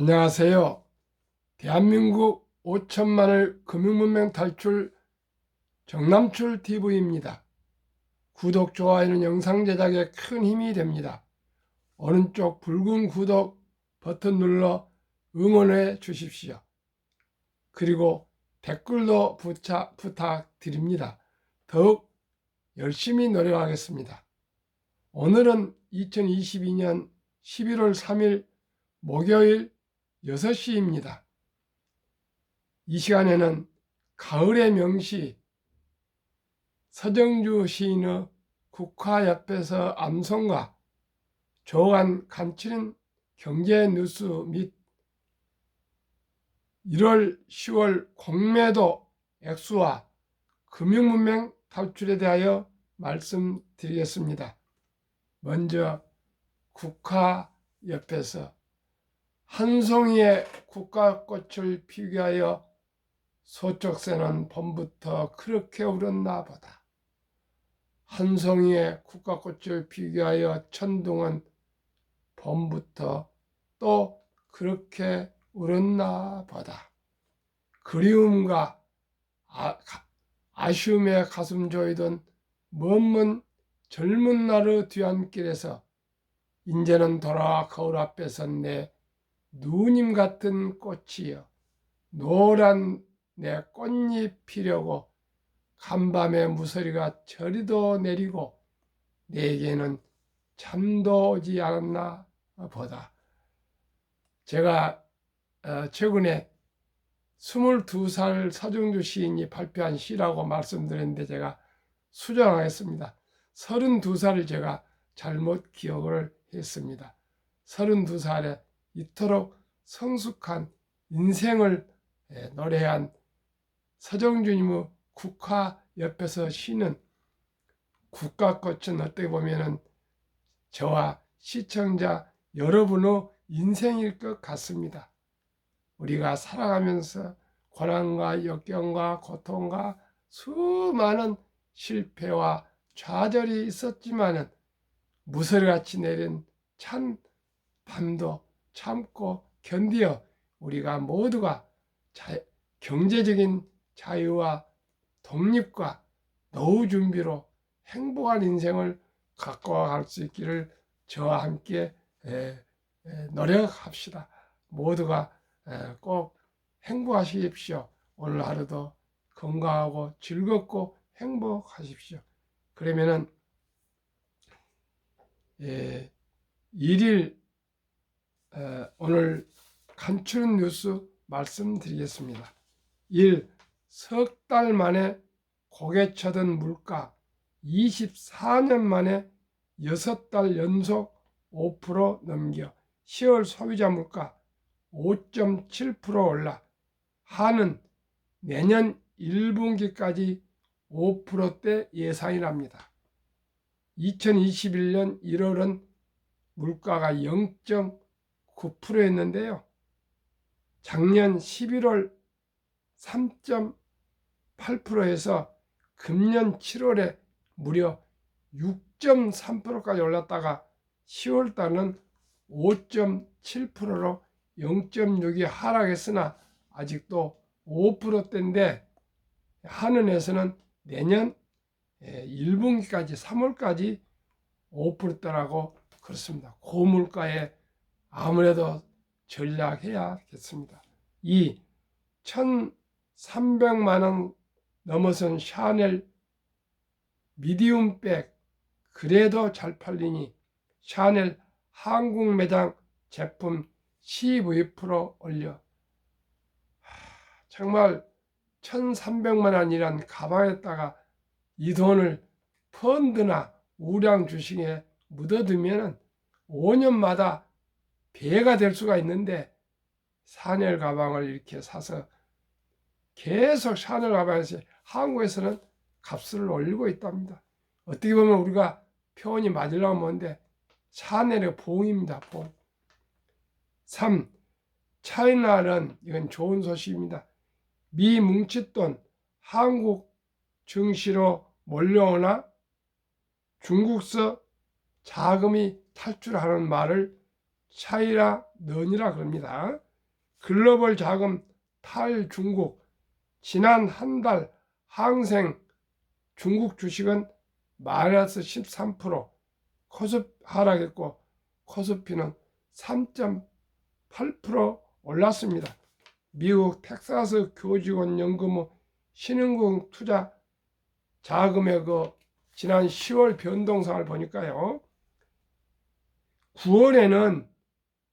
안녕하세요. 대한민국 5천만을 금융문명 탈출 정남출 TV입니다. 구독, 좋아요는 영상 제작에 큰 힘이 됩니다. 오른쪽 붉은 구독 버튼 눌러 응원해 주십시오. 그리고 댓글도 부차, 부탁드립니다. 더욱 열심히 노력하겠습니다. 오늘은 2022년 11월 3일 목요일 6시입니다. 이 시간에는 가을의 명시 서정주 시인의 국화 옆에서 암송과 조간 간추린 경제 뉴스 및 1월 10월 공매도 액수와 금융문명 탈출에 대하여 말씀드리겠습니다. 먼저 국화 옆에서 한 송이의 국화꽃을 피우게 하여 소쩍새는 봄부터 그렇게 울었나 보다. 한 송이의 국화꽃을 피우게 하여 천둥은 봄부터 또 그렇게 울었나 보다. 그리움과 아, 쉬움에 가슴 조이던 먼먼 젊은 날의 뒤안길에서 인제는 돌아와 거울 앞에 선내 누님 같은 꽃이여 노란 내 꽃잎이려고 간밤에 무서리가 저리도 내리고 내게는 잠도 오지 않았나 보다. 제가 어, 최근에 22살 서정주 시인이 발표한 시라고 말씀드렸는데 제가 수정하겠습니다. 32살을 제가 잘못 기억을 했습니다. 32살에 이토록 성숙한 인생을 예, 노래한 서정주님의 국화 옆에서 쉬는 국가꽃은 어떻게 보면은 저와 시청자 여러분의 인생일 것 같습니다. 우리가 살아가면서 고난과 역경과 고통과 수많은 실패와 좌절이 있었지만은 무설같이 내린 찬 밤도 참고 견디어 우리가 모두가 자, 경제적인 자유와 독립과 노후 준비로 행복한 인생을 갖고 갈 수 있기를 저와 함께 노력합시다. 모두가 에, 꼭 행복하십시오. 오늘 하루도 건강하고 즐겁고 행복하십시오. 그러면은 예, 일일 오늘 간추린 뉴스 말씀드리겠습니다. 1. 석 달 만에 고개 쳐든 물가 24년 만에 6달 연속 5% 넘겨 10월 소비자 물가 5.7% 올라 한은 내년 1분기까지 5%대 예상이랍니다. 2021년 1월은 물가가 9%였는데요. 작년 11월 3.8%에서 금년 7월에 무려 6.3%까지 올랐다가 10월 달은 5.7%로 0.6이 하락했으나 아직도 5%대인데 한은에서는 내년 1분기까지 3월까지 5%대라고 그렇습니다. 고물가에 아무래도 전략해야겠습니다. 2. 1,300만 원 넘어선 샤넬 미디움백 그래도 잘 팔리니 샤넬 한국 매장 제품 12% 올려 정말 1,300만 원이란 가방에다가 이 돈을 펀드나 우량 주식에 묻어두면 5년마다 배가 될 수가 있는데 샤넬 가방을 이렇게 사서 계속 샤넬 가방에서 한국에서는 값을 올리고 있답니다. 어떻게 보면 우리가 표현이 맞으려고 하는데 샤넬의 봉입니다. 봉. 3. 차이나는 이건 좋은 소식입니다. 미 뭉칫돈 한국 증시로 몰려오나 중국서 자금이 탈출하는 말을 차이라 넌이라 그럽니다. 글로벌 자금 탈중국 지난 한 달 항생 중국 주식은 마이너스 13% 코스 하락했고 코스피는 3.8% 올랐습니다. 미국 텍사스 교직원 연금의 신흥국 투자 자금의 그 지난 10월 변동상을 보니까요. 9월에는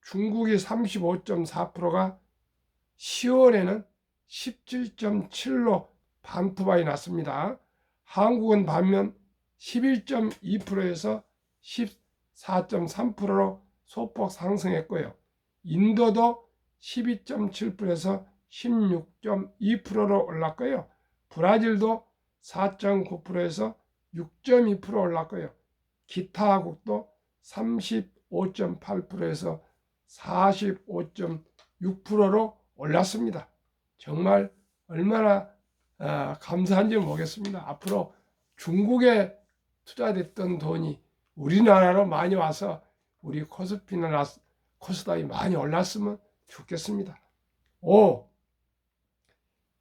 중국이 35.4%가 10월에는 17.7로 반토막이 났습니다. 한국은 반면 11.2%에서 14.3%로 소폭 상승했고요. 인도도 12.7%에서 16.2%로 올랐고요. 브라질도 4.9%에서 6.2% 올랐고요. 기타 국도 35.8%에서 45.6%로 올랐습니다. 정말 얼마나 아, 감사한지 모르겠습니다. 앞으로 중국에 투자됐던 돈이 우리나라로 많이 와서 우리 코스피나 코스닥이 많이 올랐으면 좋겠습니다. 5.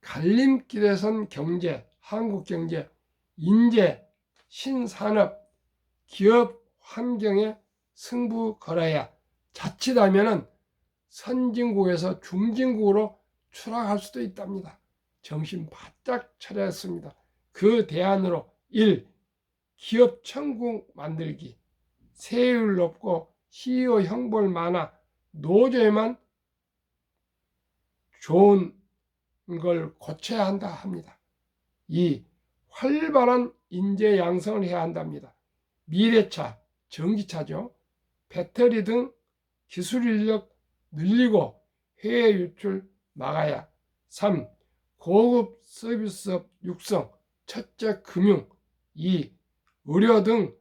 갈림길에 선 경제, 한국 경제, 인재, 신산업, 기업 환경에 승부 걸어야 자칫하면은 선진국에서 중진국으로 추락할 수도 있답니다. 정신 바짝 차려야 했습니다. 그 대안으로 1. 기업 천국 만들기 세율 높고 CEO 형벌 많아 노조에만 좋은 걸 고쳐야 한다 합니다. 2. 활발한 인재 양성을 해야 한답니다. 미래차, 전기차죠. 배터리 등 기술 인력 늘리고 해외 유출 막아야 3. 고급 서비스업 육성, 첫째 금융 2. 의료 등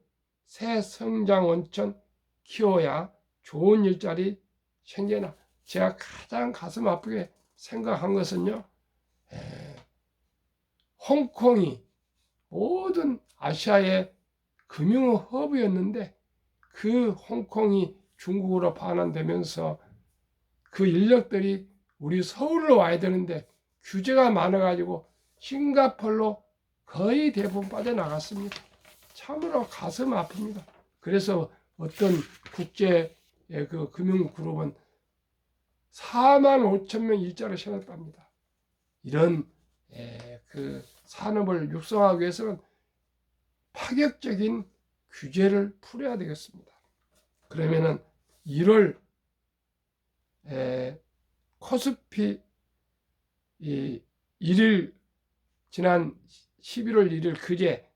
새 성장 원천 키워야 좋은 일자리 생겨나. 제가 가장 가슴 아프게 생각한 것은요. 에, 홍콩이 모든 아시아의 금융 허브였는데 그 홍콩이 중국으로 반환되면서 그 인력들이 우리 서울로 와야 되는데 규제가 많아가지고 싱가폴로 거의 대부분 빠져나갔습니다. 참으로 가슴 아픕니다. 그래서 어떤 국제 그 금융그룹은 4만 5천 명 일자를 세웠답니다. 이런 그 산업을 육성하기 위해서는 파격적인 규제를 풀어야 되겠습니다. 그러면은 1월 코스피 1일 지난 11월 1일 그제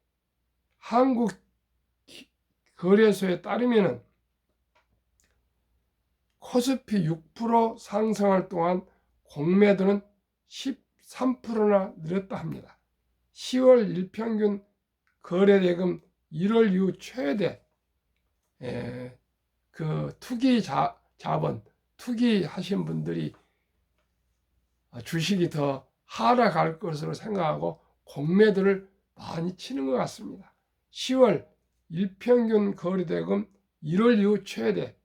한국 거래소에 따르면은 코스피 6% 상승할 동안 공매도는 13%나 늘었다 합니다. 10월 일평균 거래대금 1월 이후 최대 에, 그 투기 자, 자본 투기 하신 분들이 주식이 더 하락할 것으로 생각하고 공매도를 많이 치는 것 같습니다. 10월 일평균 거래대금 1월 이후 최대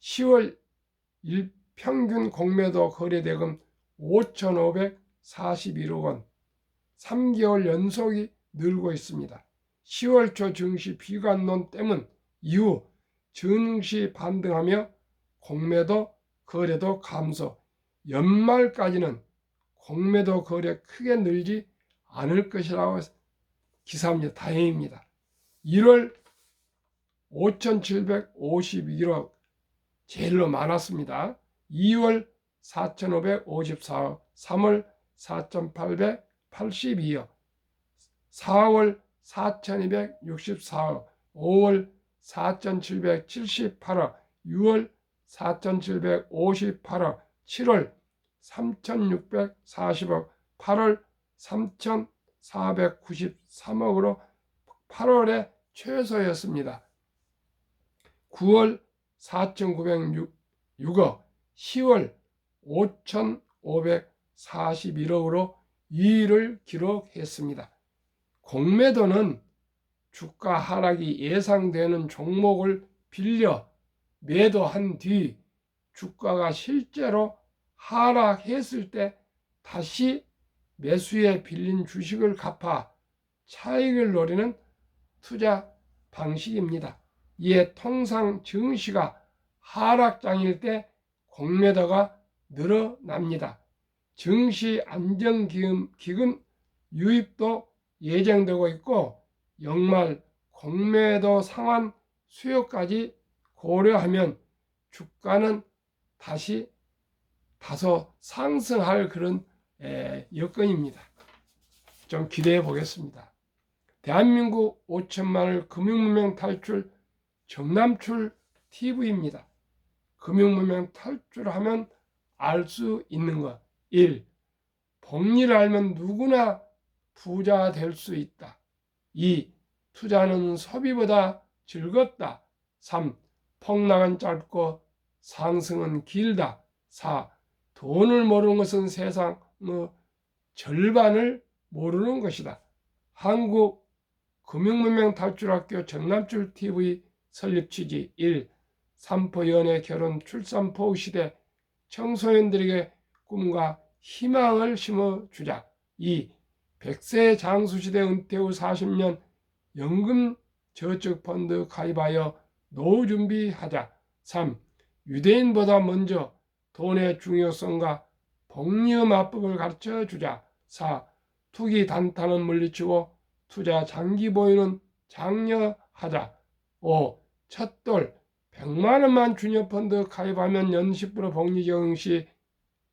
10월 일평균 공매도 거래대금 5,541억 원 3개월 연속이 늘고 있습니다. 10월 초 증시 비관론 때문 이후 증시 반등하며 공매도 거래도 감소 연말까지는 공매도 거래 크게 늘지 않을 것이라고 기사입니다. 다행입니다. 1월 5,751억 제일로 많았습니다. 2월 4,554억, 3월 4,882억, 4월 4,264억, 5월 4,778억, 6월 4,758억, 7월 3,640억, 8월 3,493억으로 8월에 최소였습니다. 9월 4,906억, 10월 5,541억으로 2위를 기록했습니다. 공매도는 주가 하락이 예상되는 종목을 빌려 매도한 뒤 주가가 실제로 하락했을 때 다시 매수에 빌린 주식을 갚아 차익을 노리는 투자 방식입니다. 이에 통상 증시가 하락장일 때 공매도가 늘어납니다. 증시 안정기금 기금 유입도 예정되고 있고 연말 공매도 상환 수요까지 고려하면 주가는 다시 다소 상승할 그런 에, 여건입니다. 좀 기대해 보겠습니다. 대한민국 5천만을 금융문명 탈출 정남출 TV입니다. 금융문명 탈출하면 알 수 있는 것 1. 복리를 알면 누구나 부자 될 수 있다. 2. 투자는 소비보다 즐겁다. 3. 폭락은 짧고 상승은 길다. 4. 돈을 모르는 것은 세상의 절반을 모르는 것이다. 한국 금융문명 탈출학교 정남출 TV 설립 취지 1. 삼포 연애 결혼 출산포 시대 청소년들에게 꿈과 희망을 심어 주자. 2. 100세 장수시대 은퇴 후 40년 연금 저축펀드 가입하여 노후 준비하자. 3. 유대인보다 먼저 돈의 중요성과 복리의 마법을 가르쳐 주자. 4. 투기 단타는 물리치고 투자 장기 보유는 장려하자. 5. 첫돌 100만 원만 주녀 펀드 가입하면 연 10% 복리 적용 시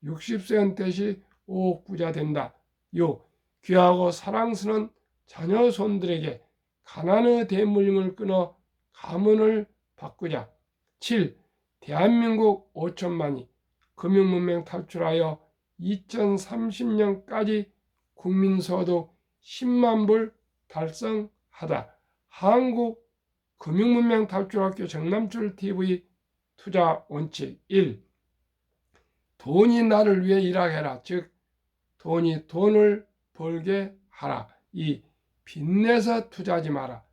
60세 은퇴 시 5억 부자 된다. 6. 귀하고 사랑스러운 자녀 손들에게 가난의 대물림을 끊어 가문을 바꾸자. 7. 대한민국 5천만이 금융문명 탈출하여 2030년까지 국민소득 10만 불 달성하다. 한국 금융문명 탈출학교 정남출 TV 투자 원칙 1. 돈이 나를 위해 일하게 해라. 즉, 돈이 돈을 벌게 하라. 2. 빚내서 투자하지 마라.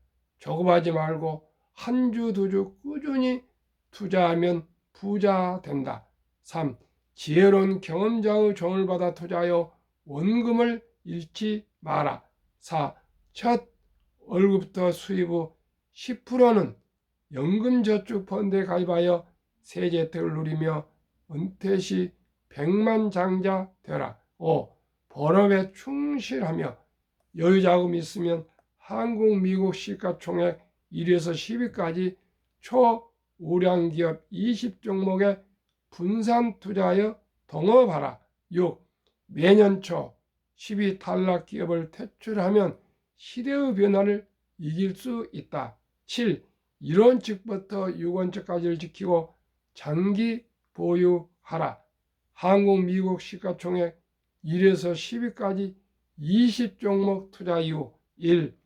조급하지 말고 한 주, 두주 꾸준히 투자하면 부자 된다. 3. 지혜로운 경험자의 조언을 받아 투자하여 원금을 잃지 마라. 4. 첫 월급부터 수입 후 10%는 연금저축펀드에 가입하여 세제 혜택을 누리며 은퇴 시 100만 장자 되라. 5. 본업에 충실하며 여유 자금이 있으면 한국, 미국 시가총액 1위에서 10위까지 초우량 기업 20 종목에 분산 투자하여 동업하라. 6. 매년 초 10위 탈락 기업을 퇴출하면 시대의 변화를 이길 수 있다. 7. 1원칙부터 6원칙까지를 지키고 장기 보유하라. 한국, 미국 시가총액 1에서 10위까지 20종목 투자 이후 1.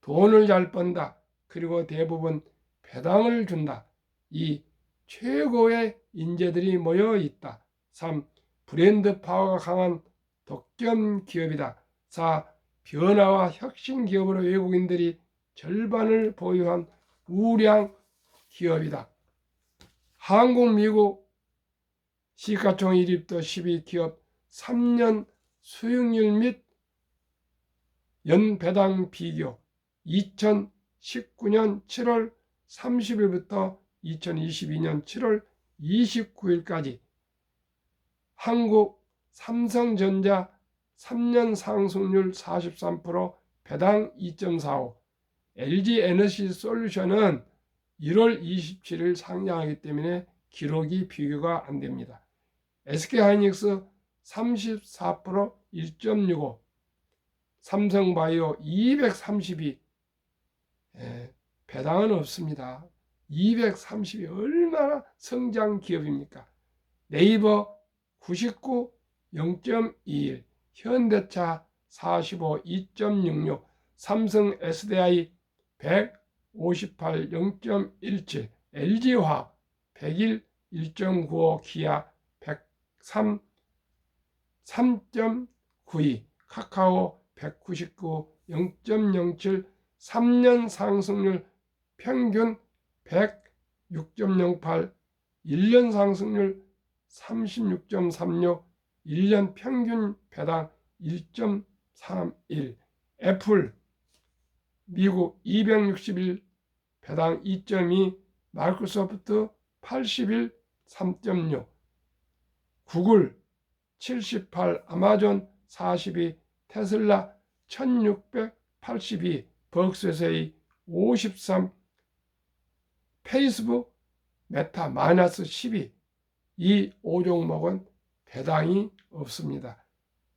돈을 잘 번다. 그리고 대부분 배당을 준다. 2. 최고의 인재들이 모여 있다. 3. 브랜드 파워가 강한 독점 기업이다. 4. 변화와 혁신 기업으로 외국인들이 절반을 보유한 우량 기업이다. 한국, 미국 시가총 1위부터 10위 기업 3년 수익률 및 연배당 비교 2019년 7월 30일부터 2022년 7월 29일까지 한국 삼성전자 3년 상승률 43% 배당 2.45 LG 에너지 솔루션은 1월 27일 상장하기 때문에 기록이 비교가 안 됩니다. SK 하이닉스 34% 1.65 삼성바이오 232 예, 배당은 없습니다. 230이 얼마나 성장 기업입니까? 네이버 99 0.21 현대차 45 2.66 삼성 SDI 158 0.17 LG화학 101 1.95 기아 103 3.92 카카오 199 0.07 3년 상승률 평균 106.08 1년 상승률 36.36 1년 평균 배당 1.31 애플 미국 261 배당 2.2 마이크로소프트 81 3.6 구글 78 아마존 42 테슬라 1682 벅스세이 53 페이스북 메타 마이너스 12 이 5종목은 배당이 없습니다.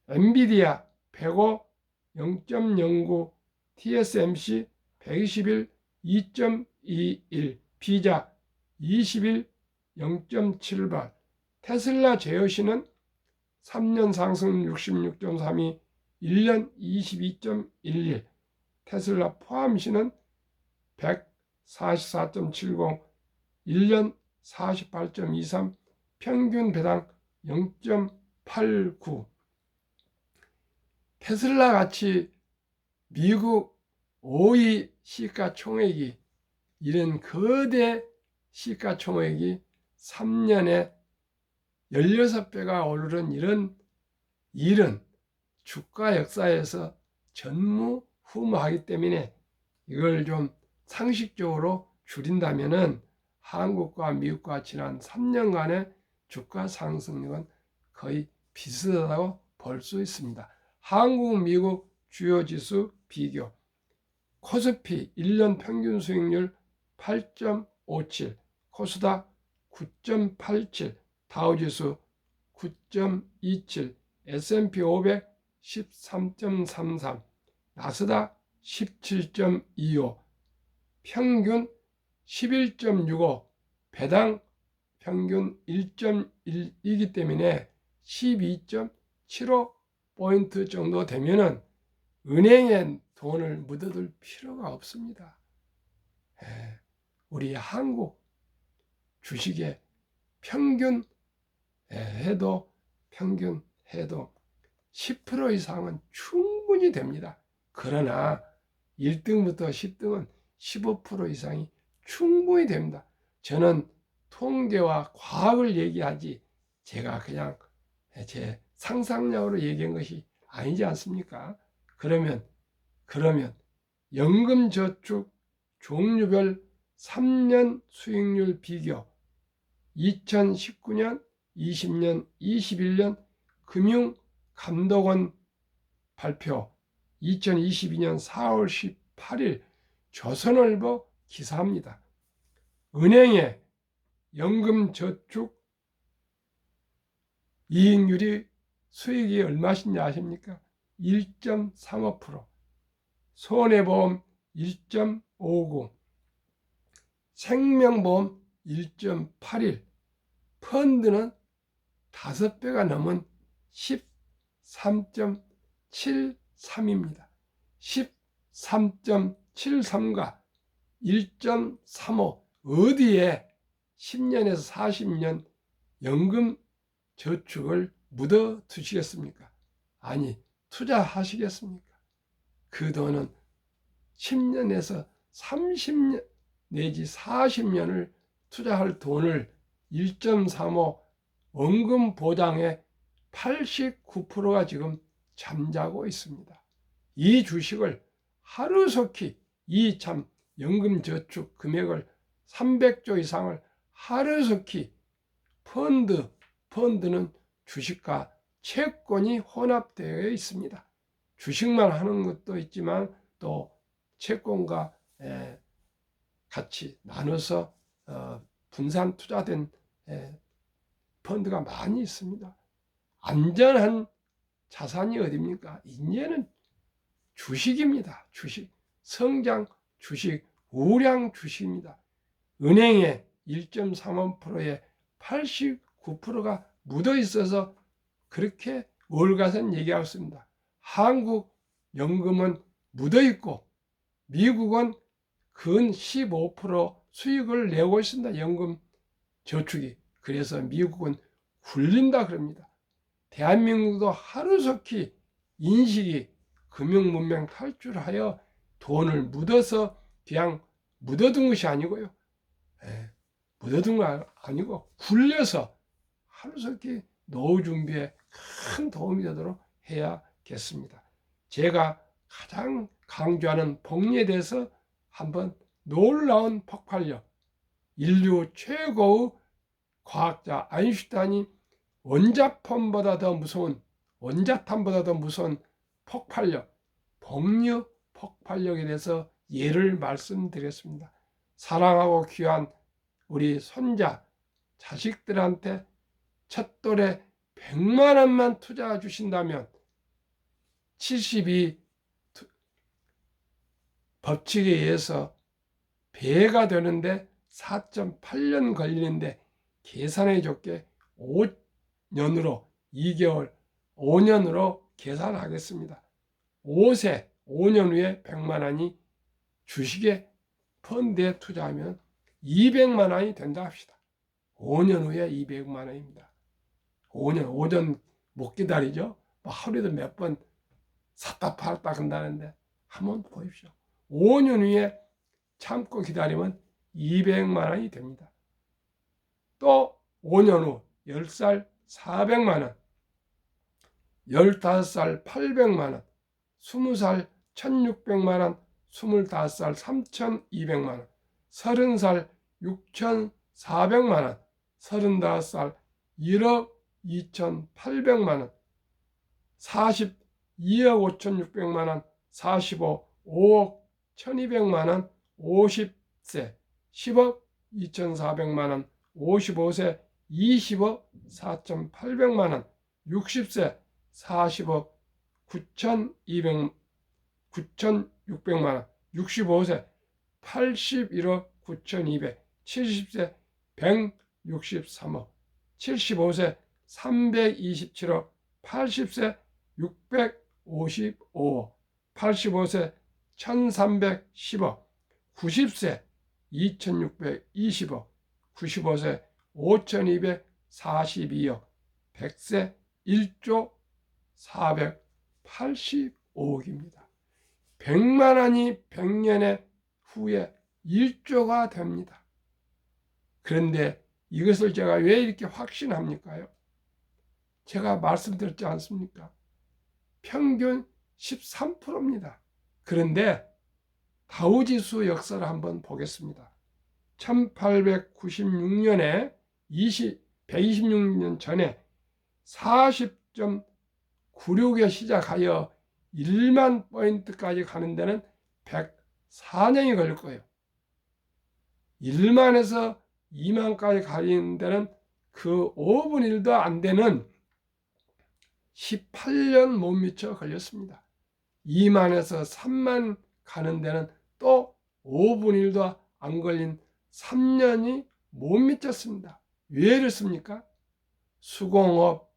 엔비디아 105 0.09 TSMC 121 2.21 비자 21 0.78 테슬라 제어시는 3년 상승 66.32 1년 22.11 테슬라 포함시는 144.70 1년 48.23 평균 배당 0.89 테슬라 같이 미국 5위 시가총액이 이런 거대 시가총액이 3년에 16배가 오르는 이런 일은 주가 역사에서 전무후무하기 때문에 이걸 좀 상식적으로 줄인다면은 한국과 미국과 지난 3년간의 주가 상승률은 거의 비슷하다고 볼 수 있습니다. 한국, 미국 주요 지수 비교. 코스피 1년 평균 수익률 8.57, 코스닥 9.87, 다우지수 9.27, S&P 500 13.33, 나스닥 17.25, 평균 11.65, 배당 평균 1.1이기 때문에 12.75포인트 정도 되면은 은행에 돈을 묻어둘 필요가 없습니다. 예, 우리 한국 주식의 평균 예, 해도 평균 해도 10% 이상은 충분히 됩니다. 그러나 1등부터 10등은 15% 이상이 충분히 됩니다. 저는 통계와 과학을 얘기하지 제가 그냥 제 상상력으로 얘기한 것이 아니지 않습니까? 그러면 그러면 연금저축 종류별 3년 수익률 비교 2019년, 20년, 21년 금융감독원 발표 2022년 4월 18일 조선일보 기사입니다. 은행의 연금저축 이익률이 수익이 얼마신지 아십니까? 1.35% 손해보험 1.59 생명보험 1.81 펀드는 5배가 넘은 13.73입니다. 13.73과 1.35 어디에 10년에서 40년 연금 저축을 묻어 두시겠습니까? 아니, 투자하시겠습니까? 그 돈은 10년에서 30년 내지 40년을 투자할 돈을 1.35 원금 보장에 89%가 지금 잠자고 있습니다. 이 주식을 하루속히 이 참 연금 저축 금액을 300조 이상을 하루속히 펀드, 펀드는 주식과 채권이 혼합되어 있습니다. 주식만 하는 것도 있지만 또 채권과 같이 나눠서 어, 분산 투자된 펀드가 많이 있습니다. 안전한 자산이 어딥니까? 이제는 주식입니다. 주식. 성장 주식, 우량 주식입니다. 은행에 1.35%에 89%가 묻어 있어서 그렇게 월가선 얘기하고 있습니다. 한국 연금은 묻어 있고 미국은 근 15% 수익을 내고 있습니다. 연금 저축이. 그래서 미국은 굴린다 그럽니다. 대한민국도 하루속히 인식이 금융문명 탈출하여 돈을 묻어서 그냥 묻어둔 것이 아니고요. 예, 묻어둔 거 아니고 굴려서 하루속히 노후 준비에 큰 도움이 되도록 해야겠습니다. 제가 가장 강조하는 복리에 대해서 한번 놀라운 폭발력, 인류 최고의 과학자 아인슈타인이 원자폭보다 더 무서운 원자탄보다 더 무서운 폭발력, 복류 폭발력에 대해서 예를 말씀드렸습니다. 사랑하고 귀한 우리 손자, 자식들한테 첫 돌에 100만 원만 투자해 주신다면 72 법칙에 의해서 배가 되는데 4.8년 걸리는데 계산해 줬게 5년으로 2개월 5년으로 계산하겠습니다. 5세 5년 후에 100만 원이 주식에 펀드에 투자하면 200만 원이 된다 합시다. 5년 후에 200만 원입니다. 5년 5년 못 기다리죠. 뭐 하루에도 몇 번 샀다 팔았다 한다는데 한번 보십시오. 5년 후에 참고 기다리면 200만 원이 됩니다. 또 5년 후 10살 400만 원, 15살 800만 원, 20살 1600만 원, 25살 3200만 원, 30살 6400만 원, 35살 1억 2800만 원, 40 2억 5600만 원, 45 5억 1200만 원, 50세 10억 2400만 원, 55세 20억 4800만 원, 60세 40억 9200 9600만 원, 65세 81억 9200, 70세 163억, 75세 327억, 80세 655억, 85세 1310억, 90세 2620억, 95세 5242억, 100세 1조 485억입니다. 100만 원이 100년의 후에 1조가 됩니다. 그런데 이것을 제가 왜 이렇게 확신합니까요? 제가 말씀드렸지 않습니까? 평균 13%입니다. 그런데 다우지수 역사를 한번 보겠습니다. 1896년에 20, 126년 전에 40.96에 시작하여 1만 포인트까지 가는 데는 104년이 걸릴 거예요. 1만에서 2만까지 가는 데는 그 5분 1도 안 되는 18년 못 미쳐 걸렸습니다. 2만에서 3만 가는 데는 또 5분 1도 안 걸린 3년이 못 미쳤습니다. 왜 이렇습니까? 수공업,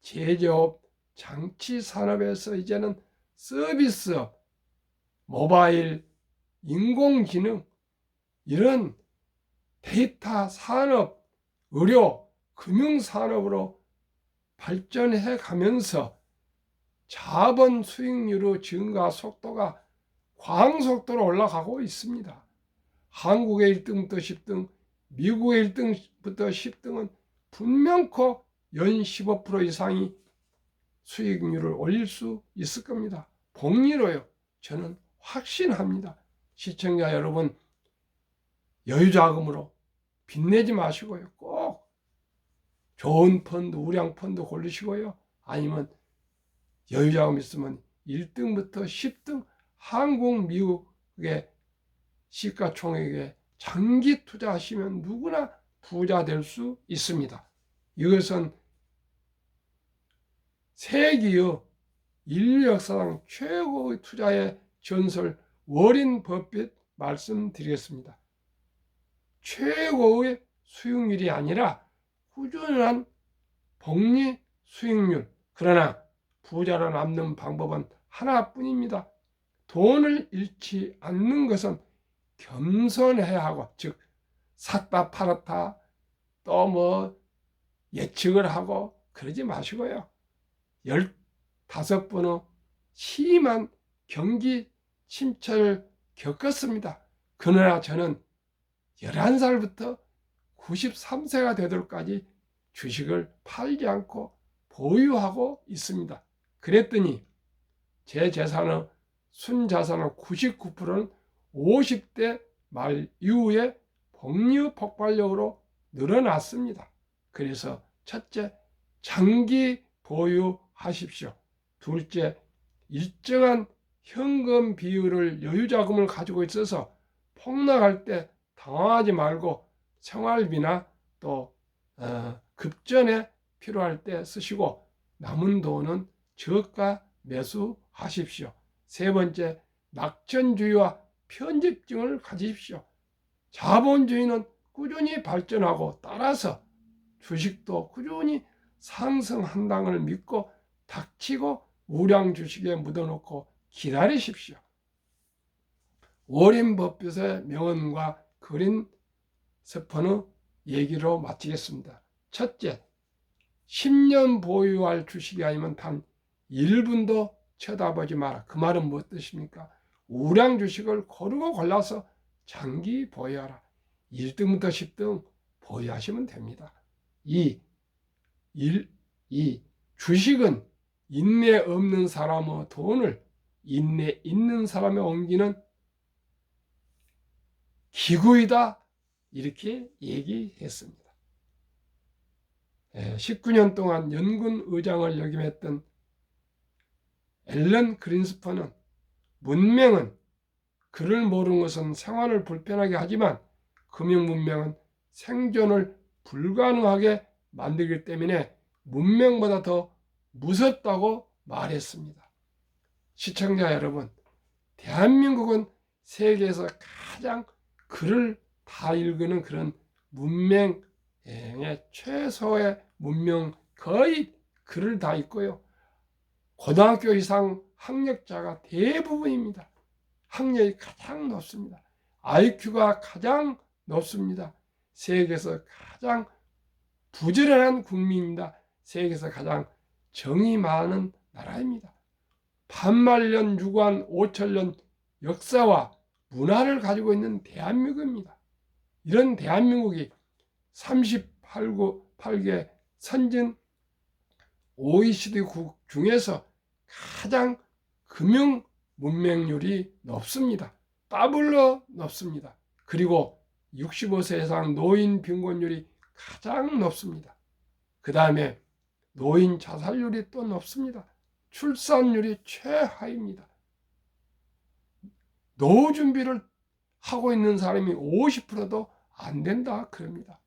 제조업, 장치 산업에서 이제는 서비스업, 모바일, 인공지능 이런 데이터 산업, 의료, 금융 산업으로 발전해 가면서 자본 수익률의 증가 속도가 광속도로 올라가고 있습니다. 한국의 1등부터 10등, 미국의 1등부터 10등은 분명코 연 15% 이상이 수익률을 올릴 수 있을 겁니다. 복리로요. 저는 확신합니다. 시청자 여러분, 여유자금으로 빚내지 마시고요. 꼭 좋은 펀드, 우량 펀드 고르시고요. 아니면 여유자금 있으면 1등부터 10등 한국, 미국의 시가총액에 장기 투자하시면 누구나 부자 될 수 있습니다. 이것은 세기의 인류 역사상 최고의 투자의 전설 워린 버핏 말씀드리겠습니다. 최고의 수익률이 아니라 꾸준한 복리 수익률. 그러나 부자로 남는 방법은 하나뿐입니다. 돈을 잃지 않는 것은 겸손해야 하고, 즉, 샀다 팔았다 또 뭐 예측을 하고 그러지 마시고요. 열다섯 번의 심한 경기 침체를 겪었습니다. 그러나 저는 11살부터 93세가 되도록까지 주식을 팔지 않고 보유하고 있습니다. 그랬더니 제 재산의 순자산의 99%는 50대 말 이후에 복류 폭발력으로 늘어났습니다. 그래서 첫째, 장기 보유하십시오. 둘째, 일정한 현금 비율을 여유자금을 가지고 있어서 폭락할 때 당황하지 말고 생활비나 또 어, 급전에 필요할 때 쓰시고 남은 돈은 저가 매수하십시오. 세 번째, 낙천주의와 편집증을 가지십시오. 자본주의는 꾸준히 발전하고 따라서 주식도 꾸준히 상승한다는 걸 믿고 닥치고 우량 주식에 묻어놓고 기다리십시오. 워렌 버핏의 명언과 그린 스펀의 얘기로 마치겠습니다. 첫째, 10년 보유할 주식이 아니면 단 1분도 쳐다보지 마라. 그 말은 무엇 뜻입니까? 우량 주식을 고르고 골라서 장기 보유하라. 1등부터 10등 보유하시면 됩니다. 2. 1. 2. 주식은 인내 없는 사람의 돈을 인내 있는 사람에 옮기는 기구이다. 이렇게 얘기했습니다. 19년 동안 연군 의장을 역임했던 앨런 그린스퍼는 문명은 그를 모르는 것은 생활을 불편하게 하지만 금융 문명은 생존을 불가능하게 만들기 때문에 문명보다 더 무섭다고 말했습니다. 시청자 여러분, 대한민국은 세계에서 가장 글을 다 읽는 그런 문명의 최소의 문명 거의 글을 다 읽고요. 고등학교 이상 학력자가 대부분입니다. 학력이 가장 높습니다. IQ가 가장 높습니다. 세계에서 가장 부지런한 국민입니다. 세계에서 가장 정이 많은 나라입니다. 반말년 유관 5천년 역사와 문화를 가지고 있는 대한민국입니다. 이런 대한민국이 38개 선진 OECD국 중에서 가장 금융 문맹률이 높습니다. 더블로 높습니다. 그리고 65세 이상 노인 빈곤율이 가장 높습니다. 그 다음에 노인 자살률이 또 높습니다. 출산율이 최하입니다. 노후 준비를 하고 있는 사람이 50%도 안 된다 그럽니다.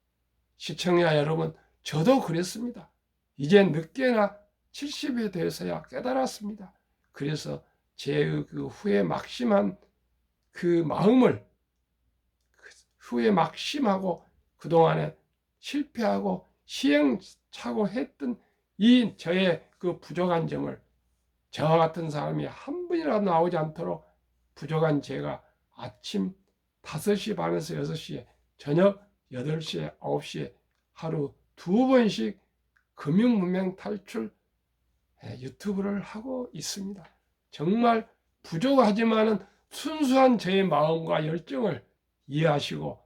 시청자 여러분, 저도 그랬습니다. 이제 늦게나 70에 대해서야 깨달았습니다. 그래서 제그 후에 막심한 그 마음을 그 후에 막심하고 그동안에 실패하고 시행착오 했던 이 저의 그 부족한 점을 저와 같은 사람이 한 분이라도 나오지 않도록 부족한 제가 아침 5시 반에서 6시에 저녁 8시에 9시에 하루 두 번씩 금융문명 탈출 예, 유튜브를 하고 있습니다. 정말 부족하지만은 순수한 제 마음과 열정을 이해하시고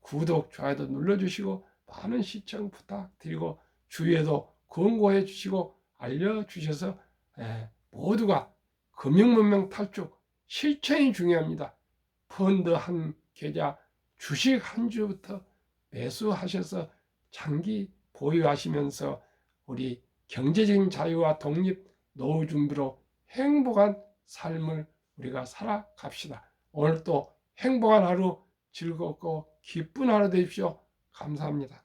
구독, 좋아요도 눌러주시고 많은 시청 부탁드리고 주위에도 권고해 주시고 알려주셔서 예, 모두가 금융문명 탈출 실천이 중요합니다. 펀드 한 계좌, 주식 한 주부터 매수하셔서 장기 보유하시면서 우리 경제적인 자유와 독립, 노후 준비로 행복한 삶을 우리가 살아갑시다. 오늘도 행복한 하루, 즐겁고 기쁜 하루 되십시오. 감사합니다.